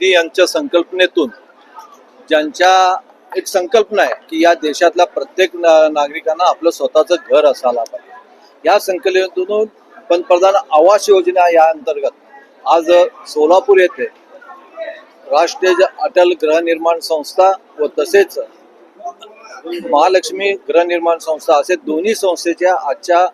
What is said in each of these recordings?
मोदी यांच्या संकल्पनेतून ज्यांच्या एक संकल्पना आहे की या देशातल्या प्रत्येक नागरिकांना आपलं स्वतःचं घर असायला पाहिजे. या संकल्पनेतून पंतप्रधान आवास योजना या अंतर्गत आज सोलापूर येथे राष्ट्रीय अटल गृहनिर्माण संस्था व तसेच महालक्ष्मी गृहनिर्माण संस्था असे दोन्ही संस्थेच्या आजच्या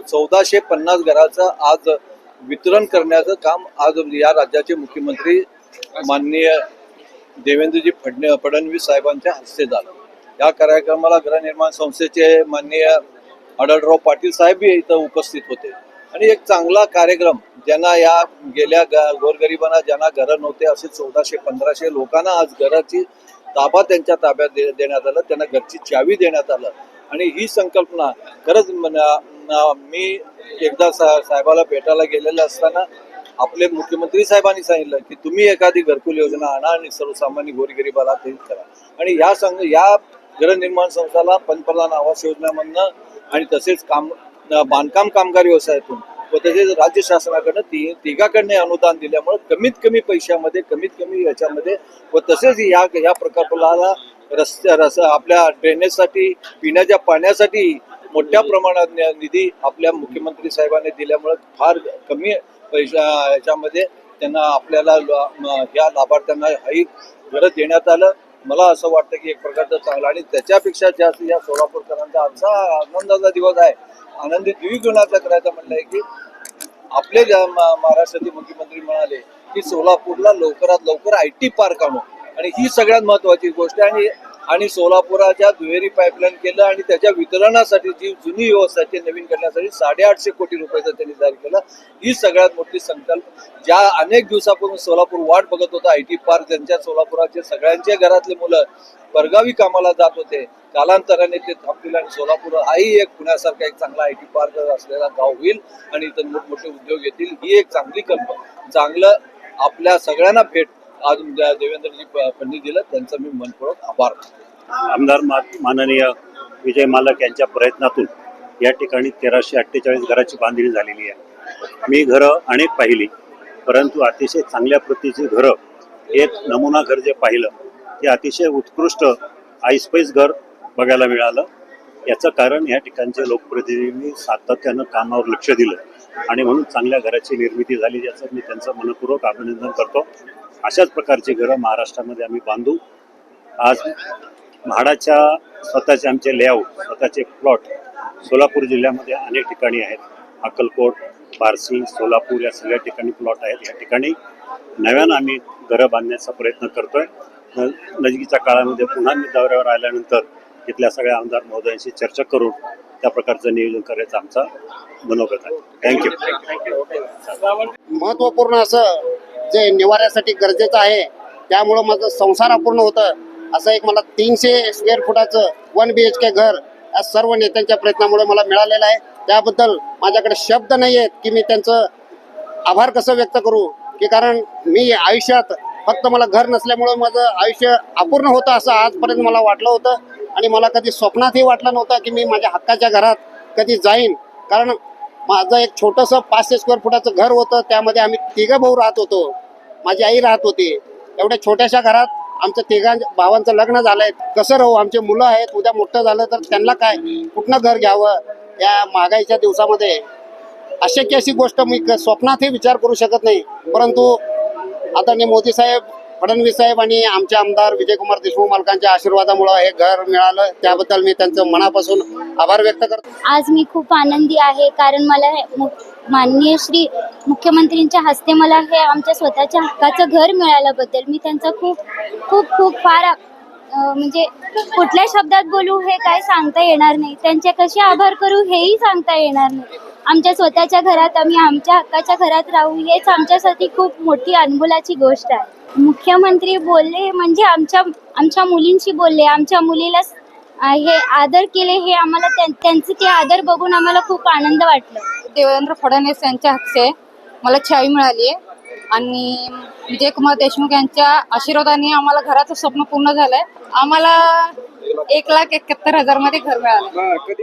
चौदाशे पन्नास घराचं आज वितरण करण्याचं काम आज या राज्याचे मुख्यमंत्री माननीय देवेंद्रजी फडणे फडणवीस साहेबांच्या हस्ते झालं. या कार्यक्रमाला गृहनिर्माण संस्थेचे माननीय आढळराव पाटील साहेबही इथं उपस्थित होते. आणि एक चांगला कार्यक्रम ज्यांना या गेल्या ग- गोरगरिबांना ज्यांना घरं नव्हते असे चौदाशे पंधराशे लोकांना आज घराची ताबा त्यांच्या ताब्यात दे देण्यात आलं. त्यांना घरची चावी देण्यात आलं. आणि ही संकल्पना खरंच मी एकदा सा साहेबाला भेटायला गेलेलं असताना आपले मुख्यमंत्री साहेबांनी सांगितलं की तुम्ही एखादी घरकुल योजना आणा आणि सर्वसामान्य गोरगरिबाला ते करा. आणि या संघ या गृहनिर्माण संस्थाला पंतप्रधान आवास योजनेमधनं आणि तसेच काम बांधकाम कामगार व्यवसायातून व तसेच राज्य शासनाकडनं ती तिघाकडनं अनुदान दिल्यामुळे कमीत कमी पैशामध्ये कमीत कमी याच्यामध्ये व तसेच या या प्रकल्पाला रस्त्या रस आपल्या ड्रेनेजसाठी पिण्याच्या पाण्यासाठी मोठ्या प्रमाणात निधी आपल्या मुख्यमंत्री साहेबांनी दिल्यामुळे फार कमी पैशा याच्यामध्ये त्यांना आपल्याला ह्या लाभार्थ्यांना ही गरज देण्यात आलं. मला असं वाटतं की एक प्रकारचं चांगलं आणि त्याच्यापेक्षा जास्त या सोलापूरकरांचा आजचा आनंदाचा दिवस आहे. आनंदी द्विगुणाचा करायचा म्हणलं आहे की आपले ज्या महाराष्ट्राचे मुख्यमंत्री म्हणाले की सोलापूरला लवकरात लवकर आय टी पार्क आणू. आणि ही सगळ्यात महत्वाची गोष्ट आहे आणि आणि सोलापुराच्या दुहेरी पाईपलाईन केलं आणि त्याच्या वितरणासाठी जी जुनी व्यवस्था आहे नवीन करण्यासाठी साडेआठशे कोटी रुपयाचं त्यांनी जाहीर केलं. ही सगळ्यात मोठी संकल्प. ज्या अनेक दिवसापासून सोलापूर वाट बघत होता आय टी पार्क त्यांच्या सोलापुराचे सगळ्यांच्या घरातले मुलं परगावी कामाला जात होते कालांतराने ते थांबतील आणि सोलापूर हाही एक पुण्यासारखा एक चांगला आय टी पार्क असलेला गाव होईल आणि इथं मोठमोठे उद्योग येतील ही एक चांगली कल्पना. चांगलं आपल्या सगळ्यांना भेट आज देवेंद्रजी फ- फडणवीस दिलं त्यांचं मी मनपूर्वक आभार आमदार मा माननीय विजय मालक यांच्या प्रयत्नातून या ठिकाणी तेराशे अठ्ठेचाळीस घराची बांधणी झालेली आहे. मी घरं अनेक पाहिली परंतु अतिशय चांगल्या प्रतीची घरं एक नमुना घर जे पाहिलं ते अतिशय उत्कृष्ट आईस्पाईस घर बघायला मिळालं. याचं कारण या ठिकाणचे लोकप्रतिनिधींनी सातत्यानं कामावर लक्ष दिलं आणि म्हणून चांगल्या घराची निर्मिती झाली याचं मी त्यांचं मनपूर्वक अभिनंदन करतो. अशाच प्रकारची घरं महाराष्ट्रामध्ये आम्ही बांधू. आज म्हाडाच्या स्वतःचे आमचे लेआउट स्वतःचे प्लॉट सोलापूर जिल्ह्यामध्ये अनेक ठिकाणी आहेत. अक्कलकोट बार्शी सोलापूर या सगळ्या ठिकाणी प्लॉट आहेत. या ठिकाणी नव्यानं आम्ही घरं बांधण्याचा प्रयत्न करतोय. न- नजीकच्या काळामध्ये पुन्हा मी दौऱ्यावर आल्यानंतर तिथल्या सगळ्या आमदार महोदयांशी चर्चा करून त्या प्रकारचं नियोजन करायचं आमचा मनोगत आहे. थँक्यू महत्त्वपूर्ण असं जे निवाऱ्यासाठी गरजेचं आहे त्यामुळं माझं संसार अपूर्ण होतं. असं एक मला तीनशे स्क्वेअर फुटाचं वन बी एच के घर या सर्व नेत्यांच्या प्रयत्नामुळे मला मिळालेलं आहे. त्याबद्दल माझ्याकडे शब्द नाही आहेत की मी त्यांचं आभार कसं व्यक्त करू की कारण मी आयुष्यात फक्त मला घर नसल्यामुळं माझं आयुष्य अपूर्ण होतं असं आजपर्यंत मला वाटलं होतं. आणि मला कधी स्वप्नातही वाटलं नव्हतं की मी माझ्या हक्काच्या घरात कधी जाईन. कारण माझं एक छोटंसं पाचशे स्क्वेअर फुटाचं घर होतं त्यामध्ये आम्ही तिघं भाऊ राहत होतो. माझी आई राहत होती. एवढ्या छोट्याशा घरात आमच्या तिघां भावांचं लग्न झालंय. कसं राहू? आमचे मुलं आहेत. उद्या मोठं झालं तर त्यांना काय? कुठनं घर घ्यावं? या महागाईच्या दिवसामध्ये. अशक्य अशी गोष्ट मी स्वप्नातही विचार करू शकत नाही. परंतु आदरणीय मोदी साहेब फडणवीस साहेब आणि आमचे आमदार विजयकुमार देशमुख मालकांच्या आशीर्वादामुळं हे घर मिळालं. त्याबद्दल मी त्यांचं मनापासून आभार व्यक्त करतो. आज मी खूप आनंदी आहे कारण मला मु- माननीय श्री मुख्यमंत्रींच्या हस्ते मला हे आमच्या स्वतःच्या हक्काचं घर मिळाल्याबद्दल मी त्यांचा खूप खूप खूप फार म्हणजे कुठल्या शब्दात बोलू हे काय सांगता येणार नाही. त्यांचे कसे आभार करू हेही सांगता येणार नाही. आमच्या स्वतःच्या घरात आम्ही आमच्या हक्काच्या घरात राहू हेच आमच्यासाठी खूप मोठी अनमोलाची गोष्ट आहे. मुख्यमंत्री बोलले म्हणजे आमच्या आमच्या मुलींशी बोलले आमच्या मुलीला हे आदर केले हे आम्हाला त्यां- त्यांचे ते आदर बघून आम्हाला खूप आनंद वाटला. देवेंद्र फडणवीस यांच्या हस्ते मला चावी मिळाली आहे आणि विजयकुमार देशमुख यांच्या आशीर्वादाने आम्हाला घराचं स्वप्न पूर्ण झालंय. आम्हाला एक लाख एकाहत्तर हजारमध्ये घर मिळालं.